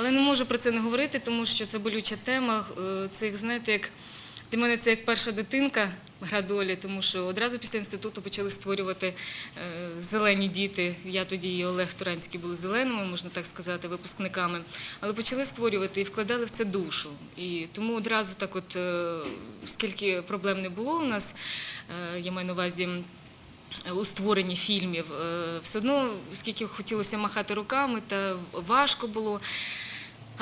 Але не можу про це не говорити, тому що це болюча тема. Е, Це, як, знаєте, як для мене це як перша дитинка гра долі, тому що одразу після інституту почали створювати е, зелені діти. Я тоді і Олег Туранський були зеленими, можна так сказати, випускниками. Але почали створювати і вкладали в це душу. І тому одразу так, от е, скільки проблем не було у нас, я маю на увазі у створенні фільмів. Все одно, скільки хотілося махати руками, та важко було.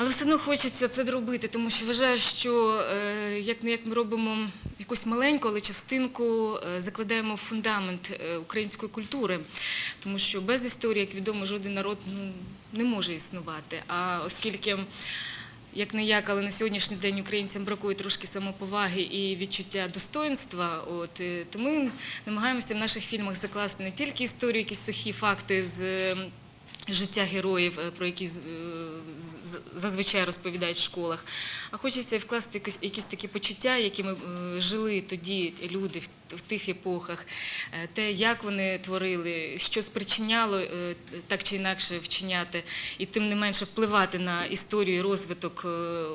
Але все одно хочеться це робити, тому що вважаю, що е, як не як ми робимо якусь маленьку, але частинку е, закладаємо в фундамент е, української культури, тому що без історії, як відомо, жоден народ ну, не може існувати. А оскільки як не як, але на сьогоднішній день українцям бракує трошки самоповаги і відчуття достоинства. От то ми намагаємося в наших фільмах закласти не тільки історію, якісь сухі факти з. Життя героїв, е, про які е, зазвичай розповідають в школах, а хочеться вкласти якісь, якісь такі почуття, якими е, жили тоді люди в, тих епохах, те, як вони творили, що спричиняло так чи інакше вчиняти, і тим не менше впливати на історію і розвиток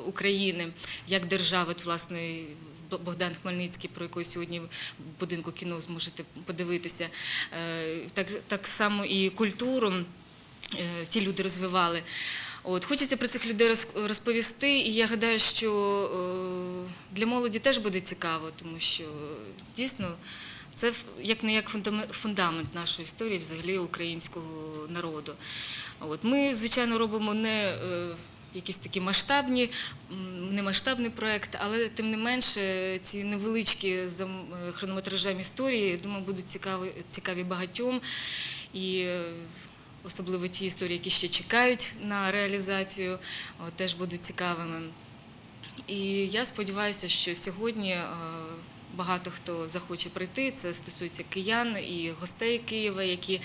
України як держави, власне. Богдан Хмельницький, про якого сьогодні в будинку кіно зможете подивитися, так, так само і культуру ті люди розвивали. От, хочеться про цих людей роз- розповісти, і я гадаю, що е, для молоді теж буде цікаво, тому що е, дійсно це як не як фундамент, нашої історії, взагалі українського народу. От, ми, звичайно, робимо не е, якісь такі масштабні, не масштабний проект, але тим не менше ці невеличкі за е, хронометражем історії, я думаю, будуть цікаві, цікаві багатьом. І е, особливо ті історії, які ще чекають на реалізацію, теж будуть цікавими. І я сподіваюся, що сьогодні е, багато хто захоче прийти. Це стосується киян і гостей Києва, які, е,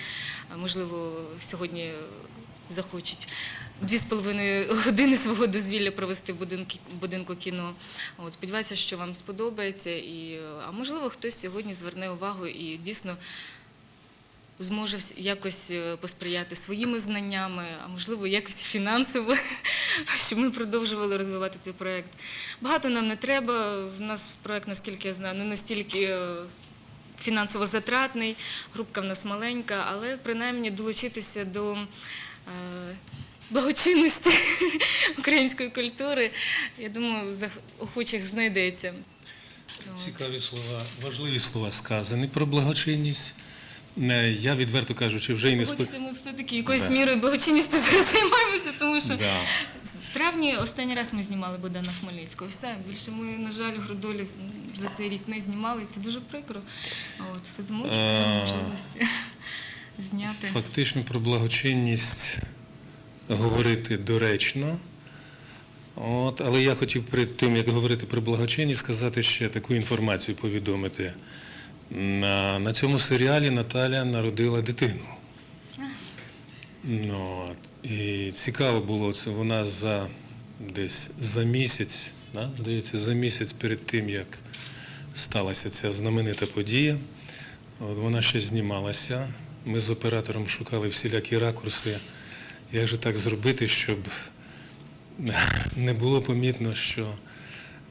можливо, сьогодні захочуть дві з половиною години свого дозвілля провести в будинку, кіно. От, сподіваюся, що вам сподобається. І, е, а можливо, хтось сьогодні зверне увагу і дійсно зможе якось е, посприяти своїми знаннями, а можливо, якось фінансово, щоб ми продовжували розвивати цей проект. Багато нам не треба. В нас проект, наскільки я знаю, не настільки. е, Фінансово затратний, групка в нас маленька, але принаймні долучитися до е, благочинності української культури, я думаю, охочих знайдеться. Цікаві слова, важливі слова сказані про благочинність. Не, Я, відверто кажучи, вже й не спи... ми все-таки якоюсь Да. мірою благочинністю зараз займаємося, тому що Да. в травні останній раз ми знімали Богдана Хмельницького. Все, більше ми, на жаль, Грудолі за цей рік не знімали, і це дуже прикро. От, сидимо, чекаємо А. можливості зняти. Фактично про благочинність говорити доречно. От, але я хотів перед тим, як говорити про благочинність, сказати ще таку інформацію повідомити. На, на цьому серіалі Наталя народила дитину. Ну, і цікаво було, це вона за десь за місяць, да, здається, за місяць перед тим, як сталася ця знаменита подія. От вона ще знімалася. Ми з оператором шукали всілякі ракурси. Як же так зробити, щоб не було помітно, що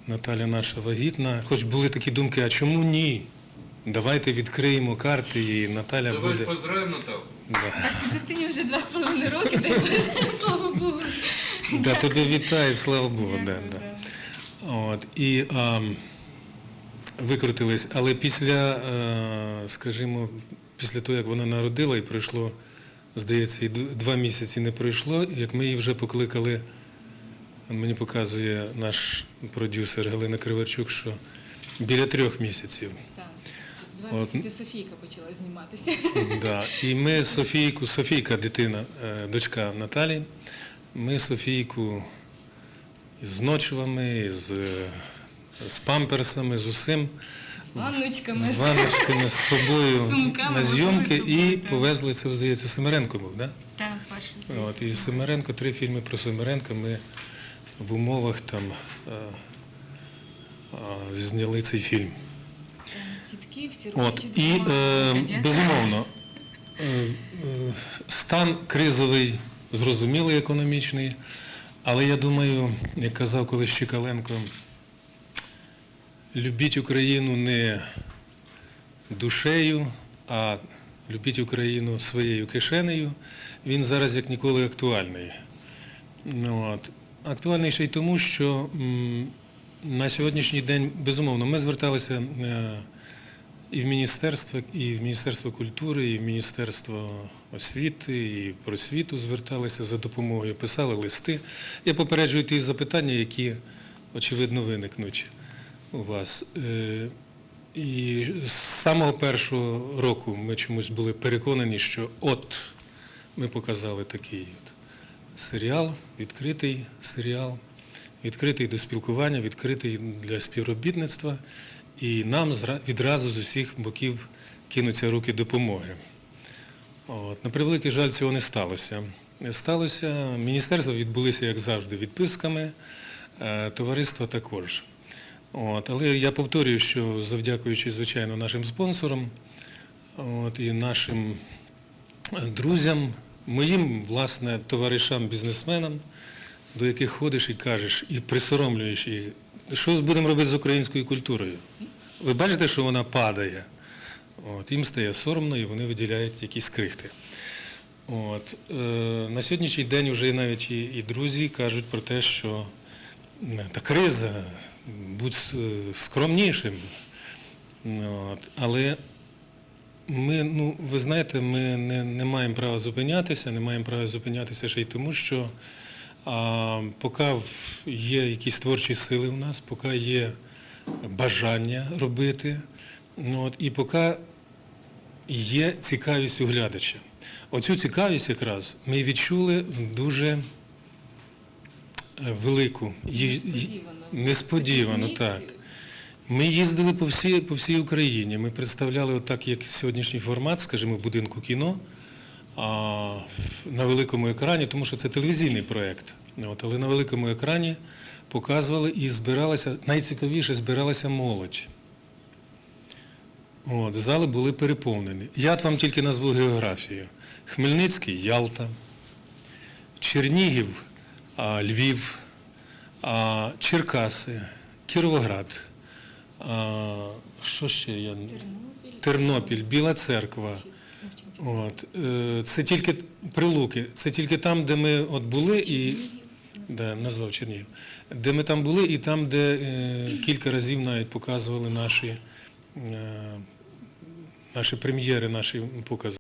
Наталя наша вагітна. Хоч були такі думки, а чому ні? Давайте відкриємо карти і Наталя Давай буде. поздравим Наталку. Да. Дитині вже два з половиною роки, дай Боже, слава Богу. Да, тебе вітаю, слава Богу. Да, Дякую, да. да. От, і а, викрутились. Але після, е, скажімо, після того, як вона народила і пройшло, здається, і д- два місяці не пройшло, як ми її вже покликали, мені показує наш продюсер Галина Криварчук, що біля трьох місяців. Так. От. місяці Софійка почала зніматися. Да. І ми Софійку, Софійка, дитина, е, дочка Наталі, ми Софійку з ночвами, з, з памперсами, з усім, З ванночками. з ванночками з собою сумками на зйомки собою, і так. повезли, це, здається, Семеренко був, да? Так, перший От, і. Семеренко, три фільми про Семеренко ми в умовах там е, е, зняли цей фільм. Тітки, всі От, і е, безумовно, е, е, стан кризовий, зрозумілий економічний, Але я думаю, як казав колись Чикаленко, любіть Україну не душею, а любіть Україну своєю кишенею. Він зараз як ніколи актуальний. Ну, от. Актуальний ще й тому, що м, на сьогоднішній день, безумовно, ми зверталися е, і в Міністерство, і в Міністерство культури, і в Міністерство освіти, і просвіту зверталися за допомогою, писали листи. Я попереджую ті запитання, які, очевидно, виникнуть у вас. Е, І з самого першого року ми чомусь були переконані, що от ми показали такий от серіал, відкритий серіал, відкритий до спілкування, відкритий для співробітництва, і нам відразу з усіх боків кинуться руки допомоги. От. На превеликий жаль, цього не сталося. Сталося. Міністерства відбулися, як завжди, відписками, е, товариства також. От. Але я повторюю, що завдякуючи, звичайно, нашим спонсорам от, і нашим е, друзям, моїм, власне, товаришам, бізнесменам, до яких ходиш і кажеш, і присоромлюєш їх, що будемо робити з українською культурою. Ви бачите, що вона падає. От, їм стає соромно і вони виділяють якісь крихти. От, е, на сьогоднішній день вже навіть і, і друзі кажуть про те, що е, та криза, будь е, скромнішим. От, але ми, ну, ви знаєте, ми не, не маємо права зупинятися, не маємо права зупинятися ще й тому, що а, поки є якісь творчі сили в нас, поки є бажання робити, ну, от, і поки є цікавість у глядача. Оцю цікавість якраз ми відчули дуже е, велику. Несподівано, так. Ми їздили по всій, по всій Україні. Ми представляли отак, як сьогоднішній формат, скажімо, будинку кіно на великому екрані, тому що це телевізійний проєкт. От, але на великому екрані показували і збиралася, найцікавіше збиралася молодь. От, зали були переповнені. Я вам тільки назву географію. Хмельницький Ялта, Чернігів, Львів, Черкаси, Кіровоград. Що ще я? Тернопіль, Біла Церква. От, е, це тільки прилуки, це тільки там, де ми от були і. Да, назвав Чернігів. Де ми там були, і там, де е, кілька разів навіть показували наші, е, наші прем'єри, наші покази.